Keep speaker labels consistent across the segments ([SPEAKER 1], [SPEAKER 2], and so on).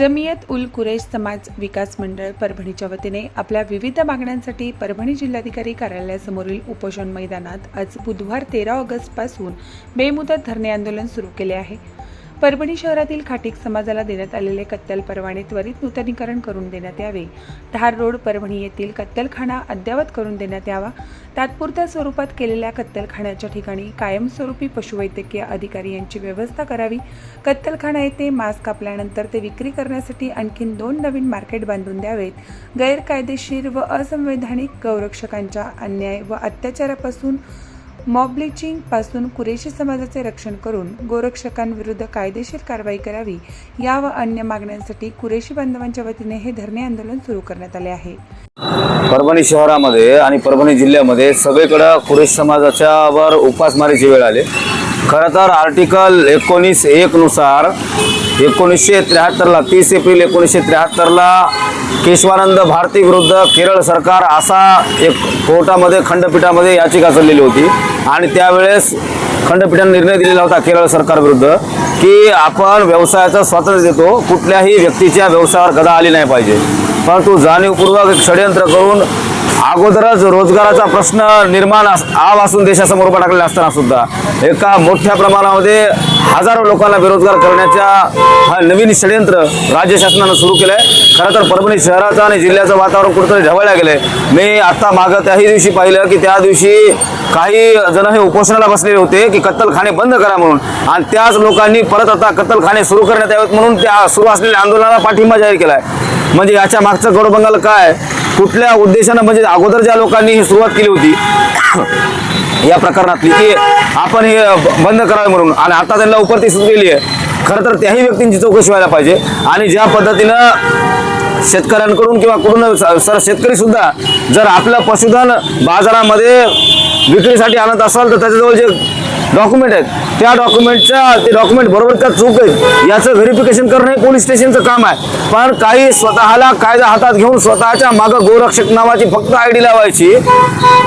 [SPEAKER 1] जमियत उल Quraysh समाज विकास मंडळ परभणीच्या वतीने आपल्या विविध मागण्यांसाठी परभणी जिल्हाधिकारी कार्यालयासमोरील उपोषण मैदानात आज बुधवार तेरा ऑगस्टपासून बेमुदत धरणे आंदोलन सुरू केले आहे. परभणी शहरातील खाटीक समाजाला देण्यात आलेले कत्तल परवाने त्वरित नूतनीकरण करून देण्यात यावे. धार रोड परभणी येथील कत्तलखाना अद्ययावत करून देण्यात यावा. तात्पुरत्या स्वरूपात केलेल्या कत्तलखान्याच्या ठिकाणी कायमस्वरूपी पशुवैद्यकीय अधिकारी यांची व्यवस्था करावी. कत्तलखाना येथे मास्क कापल्यानंतर ते विक्री करण्यासाठी आणखीन दोन नवीन मार्केट बांधून द्यावेत. गैरकायदेशीर व असंवैधानिक गौरक्षकांच्या अन्याय व अत्याचारापासून मॉब ब्लिचिंगपासून कुरेशी समाजाचे रक्षण करून गोरक्षकांविरुद्ध कायदेशीर कारवाई करावी या व अन्य मागण्यांसाठी कुरेशी बांधवांच्या वतीने हे धरणे आंदोलन सुरू करण्यात आले आहे.
[SPEAKER 2] परभणी शहरामध्ये आणि परभणी जिल्ह्यामध्ये सगळीकडं कुरेश समाजाच्या वर उपासमारीची वेळ आली. खरं तर आर्टिकल एकोणीस एकनुसार एकोणीसशे त्र्याहत्तरला तीस एप्रिल एकोणीसशे त्र्याहत्तरला केशवानंद भारती विरुद्ध केरळ सरकार असा एक कोर्टामध्ये खंडपीठामध्ये याचिका चाललेली होती. आणि त्यावेळेस खंडपीठाने निर्णय दिलेला होता केरळ सरकारविरुद्ध की आपण व्यवसायाचं स्वातंत्र्य देतो कुठल्याही व्यक्तीच्या व्यवसायावर गदा आली नाही पाहिजे. परंतु जाणीवपूर्वक एक षडयंत्र करून अगोदरच रोजगाराचा प्रश्न निर्माण आव असून देशासमोर उभा टाकलेला असताना सुद्धा एका मोठ्या प्रमाणामध्ये हजारो लोकांना बेरोजगार करण्याच्या हा नवीन षडयंत्र राज्य शासनानं सुरू केलं आहे खरं तर परभणी शहराचं आणि जिल्ह्याचं वातावरण कुठंतरी ढवळल्या गेलं मी आता मागं त्याही दिवशी पाहिलं की त्या दिवशी काही जण हे उपोषणाला बसलेले होते की कत्तलखाने बंद करा म्हणून. आणि त्याच लोकांनी परत आता कत्तलखाने सुरू करण्यात यावेत म्हणून त्या सुरू असलेल्या आंदोलनाला पाठिंबा जाहीर केला आहे म्हणजे याच्या मागचं गडबंगाल काय? कुठल्या उद्देशानं म्हणजे अगोदर ज्या लोकांनी ही सुरुवात केली होती या प्रकरणातली की आपण हे बंद करावे म्हणून. आणि आता त्यांना उपरती सुरू केली आहे. खरं तर त्याही व्यक्तींची चौकशी व्हायला पाहिजे. आणि ज्या पद्धतीनं शेतकऱ्यांकडून किंवा कुठून सर शेतकरी सुद्धा जर आपलं पशुधन बाजारामध्ये विक्रीसाठी आणत असाल तर त्याच्याजवळ जे डॉक्युमेंट आहेत. त्या डॉक्युमेंटच्या ते डॉक्युमेंट बरोबर का चूक आहेत. याचं व्हेरिफिकेशन करणं हे पोलीस स्टेशनचं काम आहे. पण काही स्वतःला कायदा हातात घेऊन स्वतःच्या मागं गोरक्षक नावाची फक्त आय डी लावायची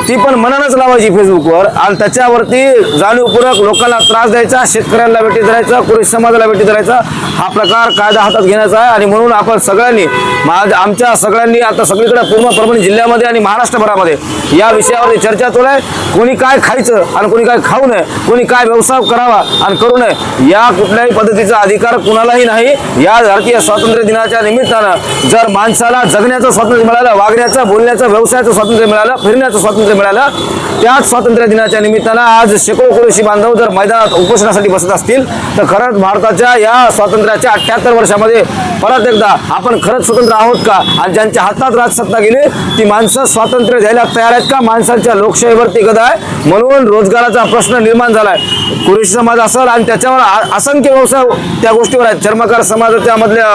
[SPEAKER 2] ती पण मनानच लावायची फेसबुकवर आणि त्याच्यावरती जाणीवपूर्वक लोकांना त्रास द्यायचा शेतकऱ्यांना भेटी धरायचा कुणी समाजाला भेटी धरायचा. हा प्रकार कायदा हातात घेण्याचा आहे. आणि म्हणून आपण सगळ्यांनी माझ आमच्या सगळ्यांनी आता सगळीकडे पूर्ण परभणी जिल्ह्यामध्ये आणि महाराष्ट्रभरामध्ये या विषयावरती चर्चा चालू आहे. कोणी काय खायचं आणि कोणी काय खाऊ नये कोणी काय व्यवसाय करावा आणि करू नये या कुठल्याही पद्धतीचा अधिकार कुणालाही नाही. या भारतीय स्वातंत्र्य दिनाच्या निमित्तानं जर माणसाला जगण्याचं स्वातंत्र्य मिळालं वागण्याचं बोलण्याचं व्यवसायाचं स्वातंत्र्य मिळालं फिरण्याचं स्वातंत्र्य मिळालं त्याच स्वातंत्र्य दिनाच्या निमित्तानं आज शेकडो कुरेशी बांधव जर मैदानात उपोषणासाठी बसत असतील तर खरंच भारताच्या या स्वातंत्र्याच्या अठ्ठ्याहत्तर वर्षामध्ये परत एकदा आपण खरंच स्वतंत्र आहोत का? आणि ज्यांच्या हातात राजसत्ता गेली ती माणसं स्वातंत्र्य द्यायला तयार आहेत का? माणसांच्या लोकशाहीवरती गदा आहे. म्हणून रोजगाराचा प्रश्न निर्माण झाला. आहे. कुरेशी समाज असेल आणि त्याच्यावर असंख्य व्यवसाय त्या गोष्टीवर आहेत. चर्मकार समाजाच्यामधल्या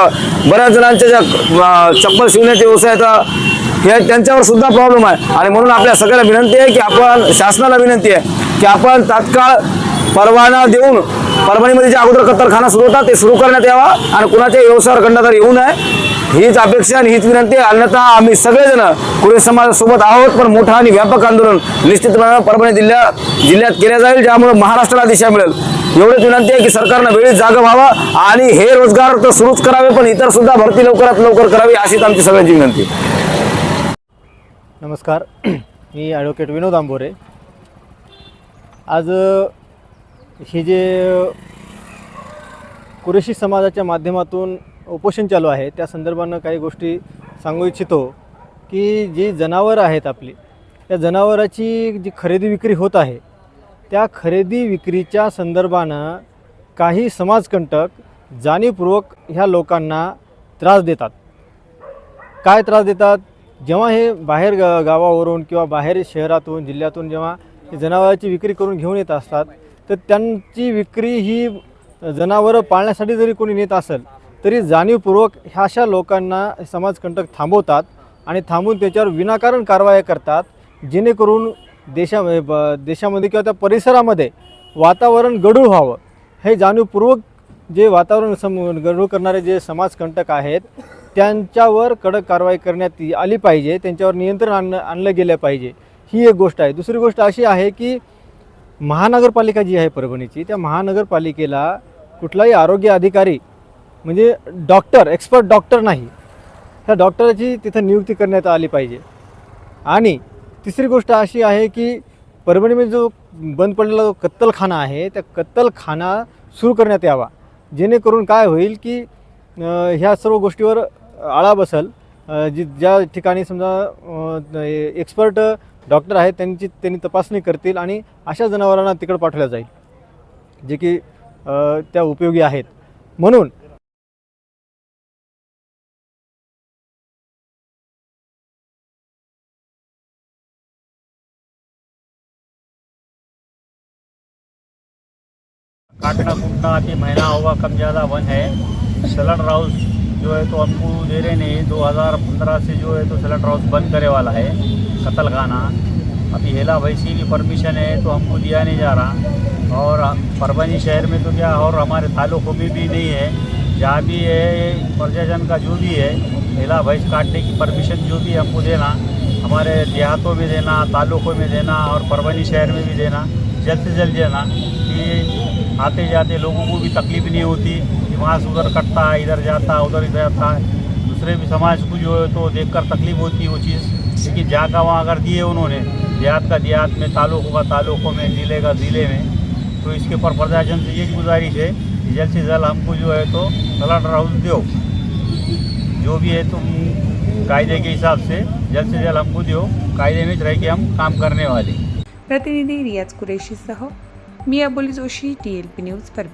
[SPEAKER 2] बऱ्याच जणांच्या ज्या चप्पल शिवण्याचे व्यवसाय आहेत हे त्यांच्यावर सुद्धा प्रॉब्लेम आहे. आणि म्हणून आपल्या सगळ्याला विनंती आहे की आपण शासनाला विनंती आहे की आपण तात्काळ परवाना देऊन परभणीमध्ये जे अगोदर कत्तरखाना सुरू होता ते सुरू करण्यात यावा आणि कुणाच्या व्यवसायावर गंडाधर येऊ नये. हीच अपेक्षा आणि हीच विनंती अन्यथा आम्ही सगळेजण कुरे समाजासोबत आहोत पण मोठं आणि व्यापक आंदोलन निश्चितपणे परभणी जिल्ह्यात जिल्ह्यात केल्या जाईल ज्यामुळे महाराष्ट्राला दिशा मिळेल. एवढीच विनंती आहे की सरकारनं वेळीच जागा व्हावा आणि हे रोजगार तर सुरूच करावे पण इतर सुद्धा भरती लवकरात लवकर करावी अशीच आमची सगळ्यांची विनंती आहे.
[SPEAKER 3] नमस्कार. मी ॲडव्होकेट विनोद आंबोरे. आज हे जे कुरेशी समाजाच्या माध्यमातून उपोषण चालू आहे त्या संदर्भानं काही गोष्टी सांगू इच्छितो की जी जनावरं आहेत आपली त्या जनावराची जी खरेदी विक्री होत आहे त्या खरेदी विक्रीच्या संदर्भानं काही समाजकंटक जाणीवपूर्वक ह्या लोकांना त्रास देतात. काय त्रास देतात? जेव्हा हे बाहेर गावावरून किंवा बाहेर शहरातून जिल्ह्यातून जेव्हा हे जनावरांची विक्री करून घेऊन येत असतात तर त्यांची विक्री ही जनावरं पाळण्यासाठी जरी कोणी नेत असेल तरी जाणीवपूर्वक ह्या अशा लोकांना समाजकंटक थांबवतात आणि थांबून त्याच्यावर विनाकारण कारवाया करतात जेणेकरून देशा ब- देशामध्ये किंवा त्या परिसरामध्ये वातावरण गढूळ व्हावं. हे जाणीवपूर्वक जे वातावरण सम गढूळ करणारे जे समाजकंटक आहेत त्यांच्यावर कडक कारवाई करण्यात आली पाहिजे त्यांच्यावर नियंत्रण आणलं आणलं गेलं पाहिजे. ही एक गोष्ट आहे. दुसरी गोष्ट अशी आहे की महानगरपालिका जी आहे परभणीची त्या महानगरपालिकेला कुठलाही आरोग्य अधिकारी म्हणजे डॉक्टर एक्सपर्ट डॉक्टर नाही त्या डॉक्टरची तिथं नियुक्ती करण्यात आली पाहिजे. आणि तिसरी गोष्ट अशी आहे की परभणीमध्ये जो बंद पडलेला जो कत्तलखाना आहे त्या कत्तलखाना सुरू करण्यात यावा. जेणेकरून काय होईल की ह्या सर्व गोष्टीवर आळा बसल जी ज्या ठिकाणी समजा एक्सपर्ट डॉक्टर आहेत त्यांची त्यांनी तपासणी करतील आणि अशा जनावरांना तिकडं पाठवल्या जाईल जे की त्या उपयोगी आहेत. म्हणून
[SPEAKER 4] काटना कुटना अति महीना हुआ कम ज़्यादा वन है सलट राउस जो है तो हमको दे रहे नहीं 2015 से जो है तो सलट हाउस बंद करे वाला है कतल खाना अभी हेला वैसी भी परमिशन है तो हमको दिया नहीं जा रहा। और परभनी शहर में तो क्या, और हमारे तालुकों में भी नहीं है। जहाँ भी है प्रशासन का जो भी है, हेला भैंस काटने की परमिशन जो भी हमको देना, हमारे देहातों में देना, तालुकों में देना और परभनी शहर में भी देना, जल्द से जल्द देना, कि आते जाते लोगों को भी तकलीफ़ नहीं होती। कि वहाँ से उधर कटता है इधर जाता है उधर इधर जाता है। दूसरे भी समाज को जो है तो देखकर तकलीफ होती है वो चीज़। लेकिन जाकर का वहाँ अगर दिए उन्होंने देहात का देहात में तालुकों का तालुकों में ज़िले का ज़िले में तो इसके ऊपर प्रशासन से ये गुजारिश है कि जल्द से जल्द हमको जो है तो अलर्ट हाउस दो। जो भी है तुम कायदे के हिसाब से जल्द से जल्द हमको दो। कायदे में रह के हम काम करने वाले
[SPEAKER 1] प्रतिनिधि रियाज कुरेशीसह मी बोली जोशी टी न्यूज पर